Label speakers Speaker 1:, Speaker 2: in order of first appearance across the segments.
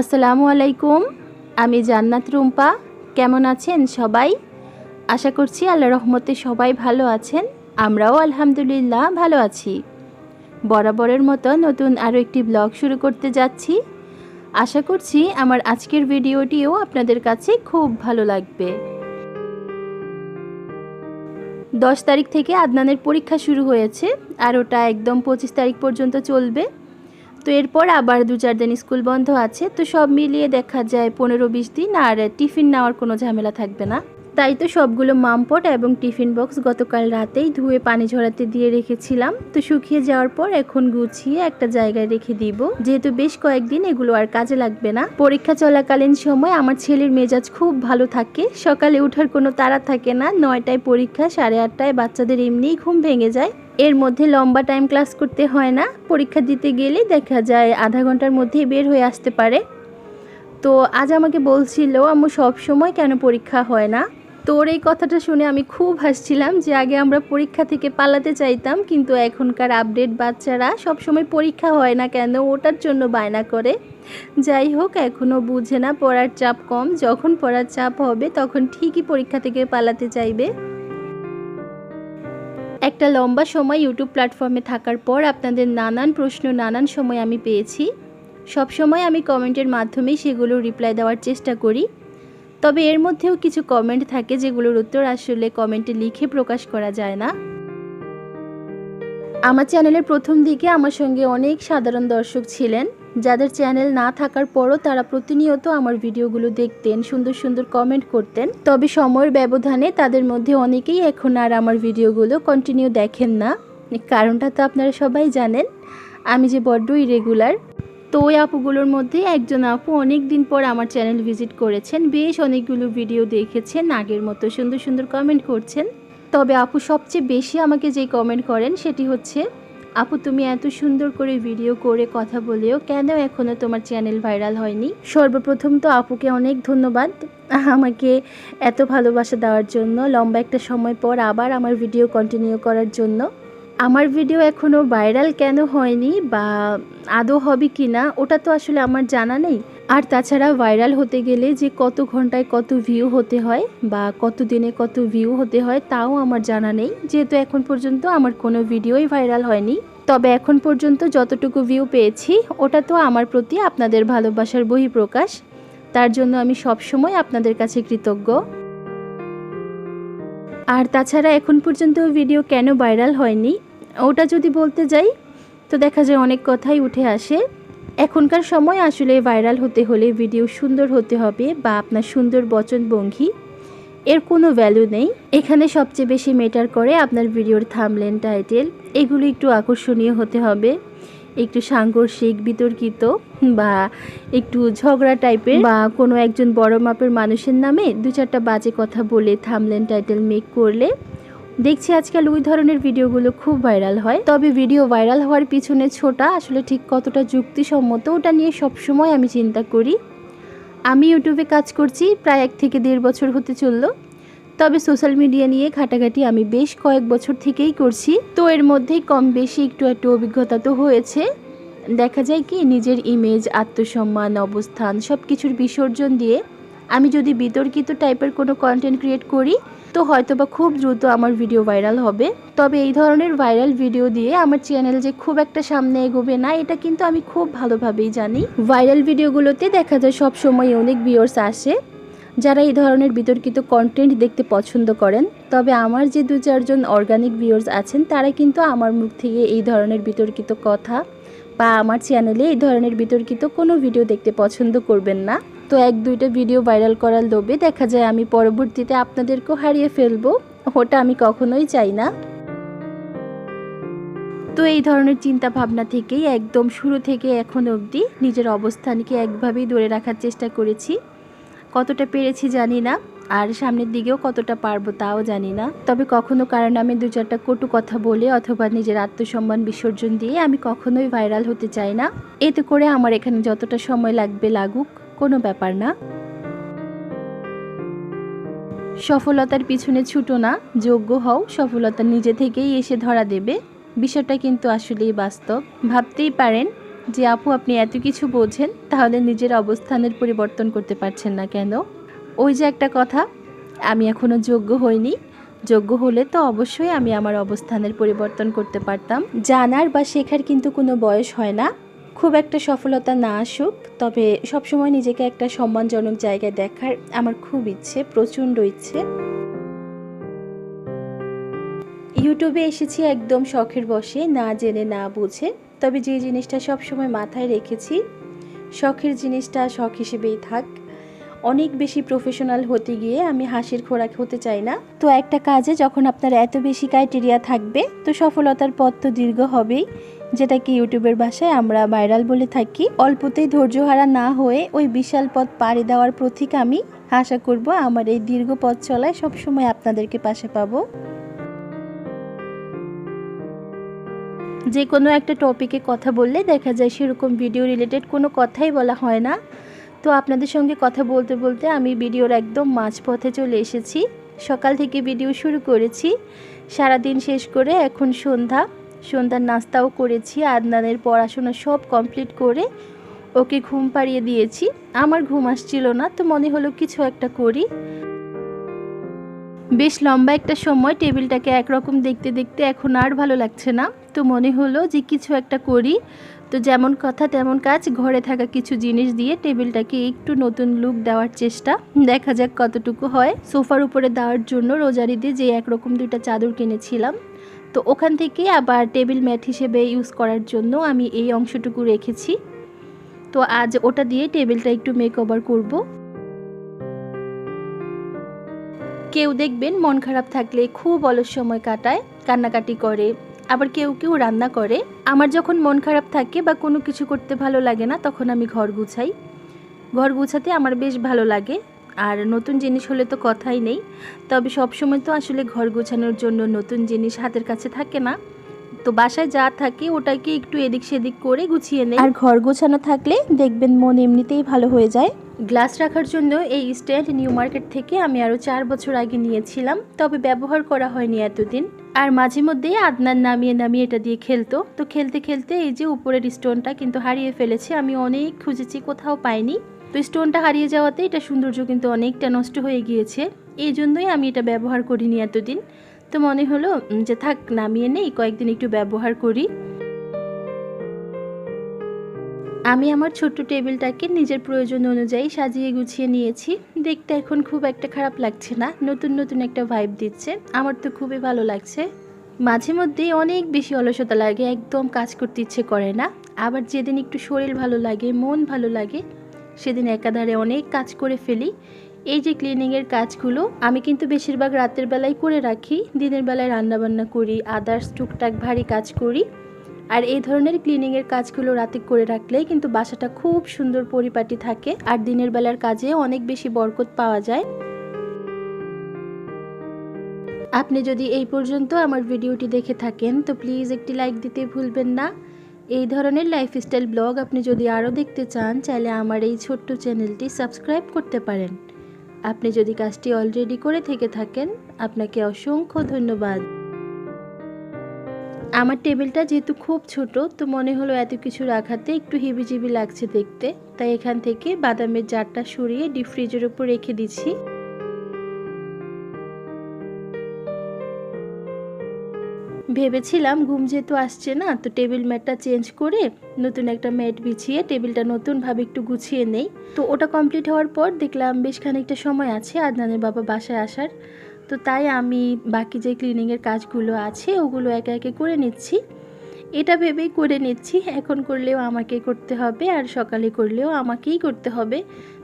Speaker 1: আসসালামু আলাইকুম। আমি জান্নাত রুম্পা। কেমন আছেন সবাই? আশা করছি আল্লাহ রহমতে সবাই ভালো আছেন। আমরাও আলহামদুলিল্লাহ ভালো আছি। বরাবরের মতো নতুন আরও একটি ব্লগ শুরু করতে যাচ্ছি। আশা করছি আমার আজকের ভিডিওটিও আপনাদের কাছে খুব ভালো লাগবে। দশ তারিখ থেকে আদনানের পরীক্ষা শুরু হয়েছে আর ওটা একদম পঁচিশ তারিখ পর্যন্ত চলবে। তো এরপর আবার দু চার দিন স্কুল বন্ধ আছে, তো সব মিলিয়ে দেখা যায় পনেরো বিশ দিন আর টিফিন নেওয়ার কোনো ঝামেলা থাকবে না। তাই তো সবগুলো মামপট এবং টিফিন বক্স গতকাল রাতেই ধুয়ে পানি ঝরাতে দিয়ে রেখেছিলাম। তো শুকিয়ে যাওয়ার পর এখন গুছিয়ে একটা জায়গায় রেখে দিব। যেহেতু বেশ কয়েকদিন এগুলো আর কাজে লাগবে না। পরীক্ষা চলাকালীন সময় আমার ছেলের মেজাজ খুব ভালো থাকে। সকালে ওঠার কোনো তাড়া থাকে না। নয়টায় পরীক্ষা, সাড়ে আটটায় বাচ্চাদের এমনিই ঘুম ভেঙে যায়। এর মধ্যে লম্বা টাইম ক্লাস করতে হয় না। পরীক্ষা দিতে গেলে দেখা যায় আধা ঘণ্টার মধ্যেই বের হয়ে আসতে পারে। তো আজ আমাকে বলছিল, আম্মু সব সময় কেন পরীক্ষা হয় না? তোর এই কথাটা শুনে আমি খুব হাসছিলাম যে আগে আমরা পরীক্ষা থেকে পালাতে চাইতাম, কিন্তু এখনকার আপডেট বাচ্চারা সব সময় পরীক্ষা হয় না কেন? ওটার জন্য বায়না করে। যাই হোক এখনও বুঝে না পড়ার চাপ কম। যখন পড়ার চাপ হবে, তখন ঠিকই পরীক্ষা থেকে পালাতে চাইবে। একটা লম্বা সময় ইউটিউব প্ল্যাটফর্মে থাকার পর আপনাদের নানান প্রশ্ন, নানান সময় আমি পেয়েছি। সব সময় আমি কমেন্টের মাধ্যমেই সেগুলো রিপ্লাই দেওয়ার চেষ্টা করি। তবে এর মধ্যেও কিছু কমেন্ট থাকে যেগুলোর উত্তর আসলে কমেন্টে লিখে প্রকাশ করা যায় না। আমার চ্যানেলের প্রথম দিকে আমার সঙ্গে অনেক সাধারণ দর্শক ছিলেন। যাদের চ্যানেল না থাকার পরও তারা প্রতিনিয়ত আমার ভিডিওগুলো দেখতেন, সুন্দর সুন্দর কমেন্ট করতেন। তবে সময়ের ব্যবধানে তাদের মধ্যে অনেকেই এখন আর আমার ভিডিওগুলো কন্টিনিউ দেখেন না। কারণটা তো আপনারা সবাই জানেন, আমি যে বড্ড ইরেগুলার তো ওই আপুগুলোর মধ্যে একজন আপু অনেক দিন পর আমার চ্যানেল ভিজিট করেছেন, বেশ অনেকগুলো ভিডিও দেখেছেন, আগের মতো সুন্দর সুন্দর কমেন্ট করছেন। তবে আপু সবচেয়ে বেশি আমাকে যে কমেন্ট করেন সেটি হচ্ছে, আপু, তুমি এত সুন্দর করে ভিডিও করে কথা বলেও কেন এখনও তোমার চ্যানেল ভাইরাল হয়নি? সর্বপ্রথম তো আপুকে অনেক ধন্যবাদ আমাকে এত ভালোবাসা দেওয়ার জন্য। লম্বা একটা সময় পর আবার আমার ভিডিও কন্টিনিউ করার জন্য। আমার ভিডিও এখনও ভাইরাল কেন হয়নি বা আদৌ হবে কি না ওটা তো আসলে আমার জানা নেই। আর তাছাড়া ভাইরাল হতে গেলে যে কত ঘন্টায় কত ভিউ হতে হয় বা কত দিনে কত ভিউ হতে হয়, তাও আমার জানা নেই। যেহেতু এখন পর্যন্ত আমার কোনো ভিডিওই ভাইরাল হয়নি। তবে এখন পর্যন্ত যতটুকু ভিউ পেয়েছি, ওটা তো আমার প্রতি আপনাদের ভালোবাসার বহিঃপ্রকাশ। তার জন্য আমি সবসময় আপনাদের কাছে কৃতজ্ঞ। আর তাছাড়া এখন পর্যন্ত ভিডিও কেন ভাইরাল হয়নি? ওটা যদি বলতে যাই, তো দেখা যায় অনেক কথাই উঠে আসে। এখনকার সময় আসলে ভাইরাল হতে হলে ভিডিও সুন্দর হতে হবে বা আপনার সুন্দর বচনভঙ্গি, এর কোনো ভ্যালু নেই। এখানে সবচেয়ে বেশি মেটার করে আপনার ভিডিওর থামলেন টাইটেল এগুলো একটু আকর্ষণীয় হতে হবে। একটু সাংঘর্ষিক বিতর্কিত বা একটু ঝগড়া টাইপের বা কোনো একজন বড় মাপের মানুষের নামে দু চারটা বাজে কথা বলে থামলেন টাইটেল মেক করলে দেখছি আজকাল ওই ধরনের ভিডিওগুলো খুব ভাইরাল হয়। তবে ভিডিও ভাইরাল হওয়ার পিছনে ছোটা আসলে ঠিক কতটা যুক্তিসম্মত ওটা নিয়ে সবসময় আমি চিন্তা করি। আমি ইউটিউবে কাজ করছি, প্রায় এক থেকে দেড় বছর হতে চলল। তবে সোশ্যাল মিডিয়া নিয়ে ঘাটাঘাটি আমি বেশ কয়েক বছর থেকেই করছি। তো এর মধ্যেই কম বেশি একটু একটু অভিজ্ঞতা তো হয়েছে। দেখা যায় কি, নিজের ইমেজ আত্মসম্মান, অবস্থান সব কিছুর বিসর্জন দিয়ে আমি যদি বিতর্কিত টাইপের কোনো কন্টেন্ট ক্রিয়েট করি, তো হয়তো বা খুব দ্রুত আমার ভিডিও ভাইরাল হবে। তবে এই ধরনের ভাইরাল ভিডিও দিয়ে আমার চ্যানেল যে খুব একটা সামনে এগোবে না, এটা কিন্তু আমি খুব ভালোভাবেই জানি। ভাইরাল ভিডিওগুলোতে দেখা যায় সব সময় অনেক ভিউয়ার্স আসে। যারা এই ধরনের বিতর্কিত কন্টেন্ট দেখতে পছন্দ করেন, তবে আমার যে দু চারজন অর্গানিক ভিউয়ার্স আছেন, তারা কিন্তু আমার মুখ থেকে এই ধরনের বিতর্কিত কথা বা আমার চ্যানেলে এই ধরনের বিতর্কিত কোনো ভিডিও দেখতে পছন্দ করবেন না। তো এক দুইটা ভিডিও ভাইরাল করার লোভে দেখা যায় আমি পরবর্তীতে আপনাদেরকেও হারিয়ে ফেলব, ওটা আমি কখনোই চাই না। তো এই ধরনের চিন্তা ভাবনা থেকেই একদম শুরু থেকে এখন অবধি নিজের অবস্থানকে একভাবেই ধরে রাখার চেষ্টা করেছি। কতটা পেরেছি জানি না, আর সামনের দিকেও কতটা পারব তাও জানি না। তবে কখনো কারণ আমি দু চারটা কটু কথা বলে অথবা নিজের আত্মসম্মান বিসর্জন দিয়ে আমি কখনোই ভাইরাল হতে চাই না। এতে করে আমার এখানে যতটা সময় লাগবে লাগুক, কোনো ব্যাপার না। সফলতার পিছনে ছুটো না, যোগ্য হও, সফলতা নিজে থেকেই এসে ধরা দেবে। বিষয়টা কিন্তু আসলেই বাস্তব। ভাবতেই পারেন যে আপু, আপনি এত কিছু বোঝেন, তাহলে নিজের অবস্থানের পরিবর্তন করতে পারছেন না কেন? ওই যে একটা কথা, আমি এখনও যোগ্য হইনি। যোগ্য হলে তো অবশ্যই আমি আমার অবস্থানের পরিবর্তন করতে পারতাম। জানার বা শেখার কিন্তু কোনো বয়স হয় না। খুব একটা সফলতা না আসুক, তবে সবসময় নিজেকে একটা সম্মানজনক জায়গায় দেখার আমার খুব ইচ্ছে, প্রচণ্ড ইচ্ছে। ইউটিউবে এসেছি একদম শখের বসে না জেনে না বুঝে। তবে যে জিনিসটা সবসময় মাথায় রেখেছি, শখের জিনিসটা শখ হিসেবেই থাক। অনেক বেশি প্রফেশনাল হতে গিয়ে আমি হাসির খোরাক হতে চাই না। তো একটা কাজে যখন আপনার এত বেশি ক্রাইটেরিয়া থাকবে, তো সফলতার পথ তো দীর্ঘ হবেই। যেটাকে ইউটিউবের ভাষায় আমরা ভাইরাল বলে থাকি। অল্পতেই ধৈর্যহারা না হয়ে ওই বিশাল পথ পাড়ি দেওয়ার প্রতীক আমি আশা করব আমার এই দীর্ঘ পথ চলায় সবসময় আপনাদেরকে পাশে পাবো। যে কোনো একটা টপিকে কথা বললে দেখা যায় সেরকম ভিডিও রিলেটেড কোনো কথাই বলা হয় না। তো আপনাদের সঙ্গে কথা বলতে বলতে আমি ভিডিওর একদম মাঝপথে চলে এসেছি। সকাল থেকে ভিডিও শুরু করেছি। সারাদিন শেষ করে এখন সন্ধ্যা। সন্ধ্যার নাস্তাও করেছি, আদনানের পড়াশোনা সব কমপ্লিট করে ওকে ঘুম পাড়িয়ে দিয়েছি। আমার ঘুম আসছিল না, তো মনে হলো কিছু একটা করি। বেশ লম্বা একটা সময় টেবিলটাকে একরকম দেখতে দেখতে এখন আর ভালো লাগছে না। তো মনে হলো যে কিছু একটা করি। তো যেমন কথা তেমন কাজ, ঘরে থাকা কিছু জিনিস দিয়ে টেবিলটাকে একটু নতুন লুক দেওয়ার চেষ্টা। দেখা যাক কতটুকু হয়। সোফার উপরে দেওয়ার জন্য রোজারিতে যে একরকম দুইটা চাদর কিনেছিলাম। তো ওখান থেকে আবার টেবিল ম্যাট হিসেবে ইউজ করার জন্য আমি এই অংশটুকু রেখেছি। তো আজ ওটা দিয়ে টেবিলটা একটু মেক ওভার করব। কেউ দেখবেন মন খারাপ থাকলে খুব অলস সময় কাটায়, কান্নাকাটি করে, আবার কেউ কেউ রান্না করে। আমার যখন মন খারাপ থাকে বা কোনো কিছু করতে ভালো লাগে না, তখন আমি ঘর গুছাই। ঘর গুছাতে আমার বেশ ভালো লাগে। আর নতুন জিনিস হলে তো কথাই নেই। তবে সবসময় তো আসলে ঘর গোছানোর জন্য নতুন জিনিস হাতের কাছে থাকে না। তো বাসায় যা থাকে ওটাকে একটু এদিক সেদিক করে গুছিয়ে নেই। আর ঘর গোছানো থাকলে দেখবেন মন এমনিতেই ভালো হয়ে যায়। গ্লাস রাখার জন্য এই স্ট্যান্ড নিউ মার্কেট থেকে আমি আরও চার বছর আগে নিয়েছিলাম তবে ব্যবহার করা হয়নি এতদিন। আর মাঝে মধ্যেই আদনার নামিয়ে নামিয়ে এটা দিয়ে খেলতো। তো খেলতে খেলতে এই যে উপরের স্টোনটা কিন্তু হারিয়ে ফেলেছে আমি অনেক খুঁজেছি কোথাও পাইনি। তো স্টোনটা হারিয়ে যাওয়াতে এটা সৌন্দর্য কিন্তু অনেকটা নষ্ট হয়ে গিয়েছে। এই জন্যই আমি এটা ব্যবহার করিনি এতদিন। তো মনে হলো যে থাক, নামিয়ে নেই, কয়েকদিন একটু ব্যবহার করি। আমি আমার ছোট্ট টেবিলটাকে নিজের প্রয়োজন অনুযায়ী সাজিয়ে গুছিয়ে নিয়েছি। দেখতে এখন খুব একটা খারাপ লাগছে না, নতুন নতুন একটা ভাইব দিচ্ছে। আমার তো খুবই ভালো লাগছে। মাঝে মধ্যেই অনেক বেশি অলসতা লাগে, একদম কাজ করতে ইচ্ছে করে না। আবার যেদিন একটু শরীর ভালো লাগে, মন ভালো লাগে, সেদিন একাধারে অনেক কাজ করে ফেলি। এই যে ক্লিনিংয়ের কাজগুলো, আমি কিন্তু বেশিরভাগ রাতের বেলায় করে রাখি, দিনের বেলায় রান্নাবান্না করি আদার্স টুকটাক ভারী কাজ করি। আর এই ধরনের ক্লিনিংয়ের কাজগুলো রাতে করে রাখলেই কিন্তু বাসাটা খুব সুন্দর পরিপাটি থাকে, আর দিনের বেলার কাজে অনেক বেশি বরকত পাওয়া যায়। আপনি যদি এই পর্যন্ত আমার ভিডিওটি দেখে থাকেন, তো প্লিজ একটি লাইক দিতে ভুলবেন না। এই ধরনের লাইফস্টাইল ব্লগ আপনি যদি আরও দেখতে চান, চাইলে আমার এই ছোট্ট চ্যানেলটি সাবস্ক্রাইব করতে পারেন। আপনি যদি কাজটি অলরেডি করে থেকে থাকেন, আপনাকে অসংখ্য ধন্যবাদ। আমার টেবিলটা যেহেতু খুব ছোট, তো মনে হলো এত কিছু রাখাতে একটু হিবিজিবি লাগছে দেখতে। তাই এখান থেকে বাদামের জারটা সরিয়ে ডিপ ফ্রিজের উপর রেখে দিচ্ছি। ভেবেছিলাম ঘুম যেহেতু আসছে না, তো টেবিল ম্যাটটা চেঞ্জ করে নতুন একটা ম্যাট বিছিয়ে টেবিলটা নতুনভাবে একটু গুছিয়ে নেই। তো ওটা কমপ্লিট হওয়ার পর দেখলাম বেশ খানিকটা সময় আছে আদনানের বাবা বাসায় আসার। তো তাই আমি বাকি যে ক্লিনিংয়ের কাজগুলো আছে ওগুলো একে একে করে নিচ্ছি। এটা ভেবেই করে নিচ্ছি, এখন করলেও আমাকে করতে হবে আর সকালে করলেও আমাকেই করতে হবে।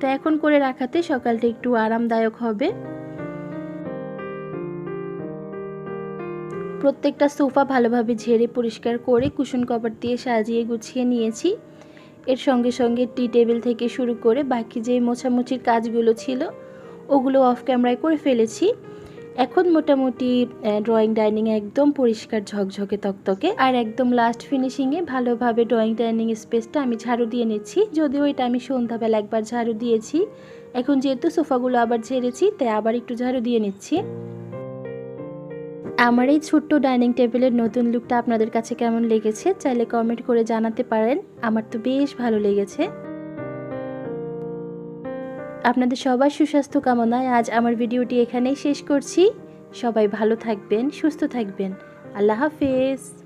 Speaker 1: তো এখন করে রাখাতে সকালটা একটু আরামদায়ক হবে। প্রত্যেকটা সোফা ভালোভাবে ঝেড়ে পরিষ্কার করে কুশন কভার দিয়ে সাজিয়ে গুছিয়ে নিয়েছি। এর সঙ্গে সঙ্গে টি টেবিল থেকে শুরু করে বাকি যে মোছামুছির কাজগুলো ছিল, ওগুলো অফ ক্যামেরায় করে ফেলেছি। এখন মোটামুটি ড্রয়িং ডাইনিং একদম পরিষ্কার ঝকঝকে তকতকে। আর একদম লাস্ট ফিনিশিংয়ে ভালোভাবে ড্রয়িং ডাইনিং স্পেসটা আমি ঝাড়ু দিয়ে নিচ্ছি। যদিও এটা আমি সন্ধ্যাবেলা একবার ঝাড়ু দিয়েছি। এখন যেহেতু সোফাগুলো আবার ঝেড়েছি, তাই আবার একটু ঝাড়ু দিয়ে নিচ্ছি। আমার এই ছোট্ট ডাইনিং টেবিলের নতুন লুকটা আপনাদের কাছে কেমন লেগেছে চাইলে কমেন্ট করে জানাতে পারেন। আমার তো বেশ ভালো লেগেছে। আপনাদের সবার সুস্বাস্থ্য কামনায় আজ আমার ভিডিওটি এখানেই শেষ করছি। সবাই ভালো থাকবেন, সুস্থ থাকবেন। আল্লাহ হাফেজ।